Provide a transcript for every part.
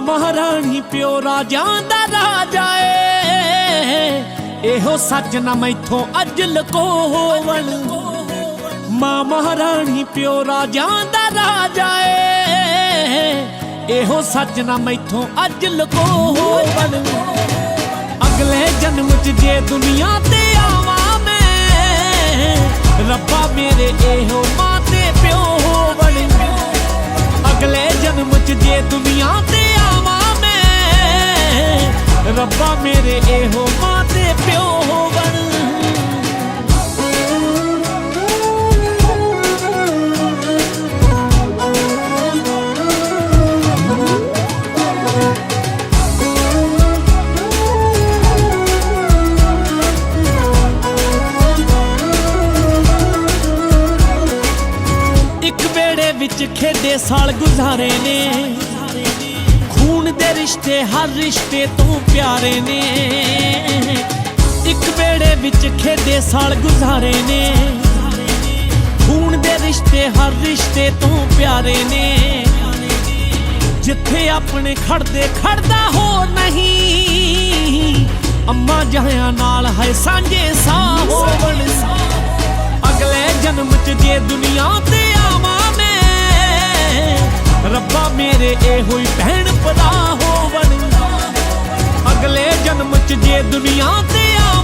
ਮਹਾਰਾਣੀ ਪਿਓ ਰਾਜਾਂ ਦਾ ਰਾਜਾ ਏ। ਇਹੋ ਸੱਚ ਨਾ ਮੈਥੋਂ ਅੱਜ ਲਕੋਵਣ ਮਾਂ ਮਹਾਰਾਣੀ ਪਿਓ ਰਾਜਾਂ ਦਾ ਰਾਜਾ ਏ। ਇਹੋ ਸੱਚ ਨਾ ਮੈਥੋਂ ਅੱਜ ਲਕੋਵਣ ਅਗਲੇ ਜਨਮ ਚ ਜੇ ਦੁਨੀਆ ਤੇ ਆਵਾਂ ਮੈਂ, ਰੱਬਾ ਮੇਰੇ ਇਹੋ ਮਾਂ ਤੇ ਪਿਓ ਹੋਵਣ। ਅਗਲੇ ਜਨਮ ਚ ਜੇ ਦੁਨੀਆ ਤੇ ਰੱਬਾ ਮੇਰੇ ਇਹੋ ਮਾਂ ਤੇ ਪਿਓ ਹੋਵਣ ਇੱਕ ਵੇੜੇ ਵਿੱਚ ਖੇਡੇ ਸਾਲ ਗੁਜ਼ਾਰੇ ਨੇ। ਰਿਸ਼ਤੇ, ਹਰ ਰਿਸ਼ਤੇ ਤੋਂ ਪਿਆਰੇ ਨੇ। ਇੱਕ ਵੇੜੇ ਵਿੱਚ ਖੇਡੇ ਸਾਲ ਗੁਜ਼ਾਰੇ ਨੇ। ਖੂਨ ਦੇ ਰਿਸ਼ਤੇ, ਹਰ ਰਿਸ਼ਤੇ ਤੋਂ ਪਿਆਰੇ ਨੇ। ਜਿੱਥੇ ਆਪਣੇ ਖੜਦੇ, ਖੜਦਾ ਹੋ ਨਹੀਂ। ਅੰਮਾ ਜਹਾਂ ਨਾਲ ਹੈ ਸਾਂਝੇ ਸਾਹ। ਹੋਵਣ ਅਗਲੇ ਜਨਮ ਚ ਜੇ ਦੁਨੀਆ ਤੇ ਆਵਾਂ ਮੈਂ, ਰੱਬਾ ਮੇਰੇ ਇਹੋ ਹੀ ਭੈਣ ਭਰਾ ਅਗਲੇ ਜਨਮ ਚ ਜੇ ਦੁਨੀਆ ਤੇ ਆ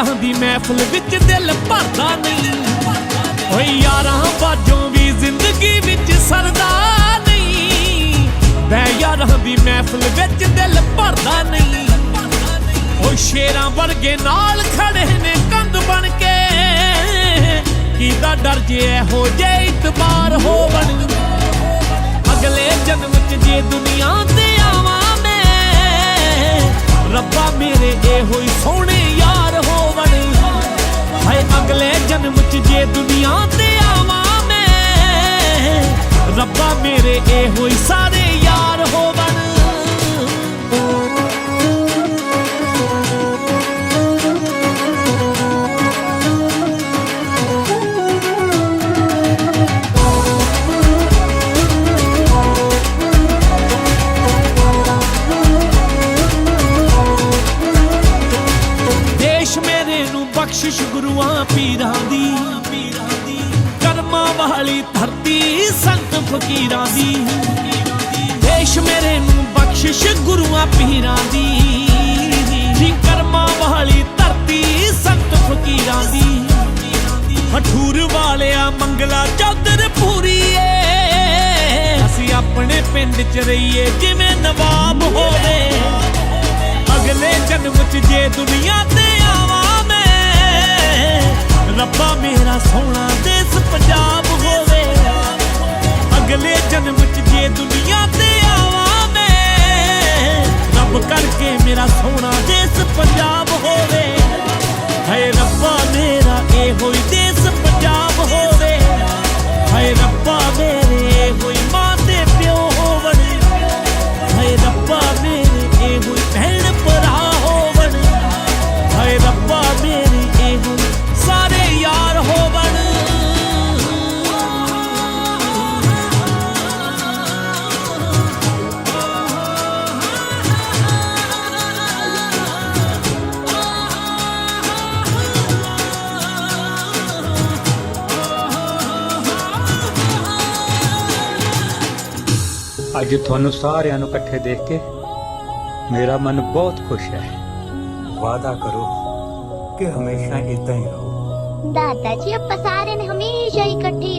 ਯਾਰਾਂ ਦੀ ਮਹਿਫਲ ਵਿੱਚ ਦਿਲ ਭਰਦਾ ਨਹੀਂ। ਓਏ ਯਾਰਾਂ ਬਾਝੋਂ ਵੀ ਜ਼ਿੰਦਗੀ ਵਿੱਚ ਸਰਦਾ ਨਹੀਂ। ਬਹਿ ਯਾਰਾਂ ਦੀ ਮਹਿਫਲ ਵਿੱਚ ਦਿਲ ਭਰਦਾ ਨਹੀਂ। ਓ ਸ਼ੇਰਾਂ ਵਰਗੇ ਨਾਲ ਖੜੇ ਨੇ ਕੰਧ ਬਣ ਕੇ। ਕੀਦਾ ਡਰ ਜੇ ਹੋ ਜੇ ਇਤਬਾਰ ਹੋਵਣ? ਅਗਲੇ ਜਨਮ ਚ ਜੇ ਦੁਨੀਆ ਤੇ ਜਨਮ ਚ ਜੇ ਦੁਨੀਆ ਤੇ ਆਵਾਂ ਮੈਂ। ਰੱਬਾ ਮੇਰੇ ਇਹੋ ਹੀ ਸਾਰੇ ਯਾਰ ਹੋਵਣ। ਦੇਸ਼ ਮੇਰੇ ਨੂੰ ਬਖਸ਼ਿਸ਼ ਗੁਰੂਆਂ, ਪੀਰਾਂ ਦੀ ਵਾਲੀ ਧਰਤੀ ਸੰਤ ਫਕੀਰਾਂ ਦੀ। ਦੇਸ਼ ਮੇਰੇ ਨੂੰ ਬਖਸ਼ਿਸ਼ ਗੁਰੂਆਂ ਪੀਰਾਂ ਦੀ। ਜੀ ਕਰਮਾਂ ਵਾਲੀ ਧਰਤੀ ਸੰਤ ਫਕੀਰਾਂ ਦੀ। ਹਠੂਰ ਵਾਲਿਆ ਮੰਗਲਾ ਚੌਧਰ ਪੂਰੀਏ। ਅਸੀਂ ਆਪਣੇ ਪਿੰਡ ਚ ਰਹੀਏ, ਜਿਵੇਂ ਨਵਾਬ ਹੋਵੇ। ਅਗਲੇ ਜਨਮ ਚ ਜੇ ਦੁਨੀਆ ਤੇ ਆਵਾਂ ਮੈਂ, ਰੱਬਾ ਮੇਰਾ ਸੋਹਣਾ ਅੱਜ ਤੁਹਾਨੂੰ ਸਾਰਿਆਂ ਨੂੰ ਇਕੱਠੇ ਦੇਖ ਕੇ ਮੇਰਾ ਮਨ ਬਹੁਤ ਖੁਸ਼ ਹੈ। ਵਾਅਦਾ ਕਰੋ ਕਿ ਹਮੇਸ਼ਾ ਇਦਾਂ ਹੀ ਰਹੋ। ਦਾਦਾ ਜੀ, ਆਪਾਂ ਸਾਰਿਆਂ ਨੇ ਹਮੇਸ਼ਾ ਹੀ ਇਕੱਠੇ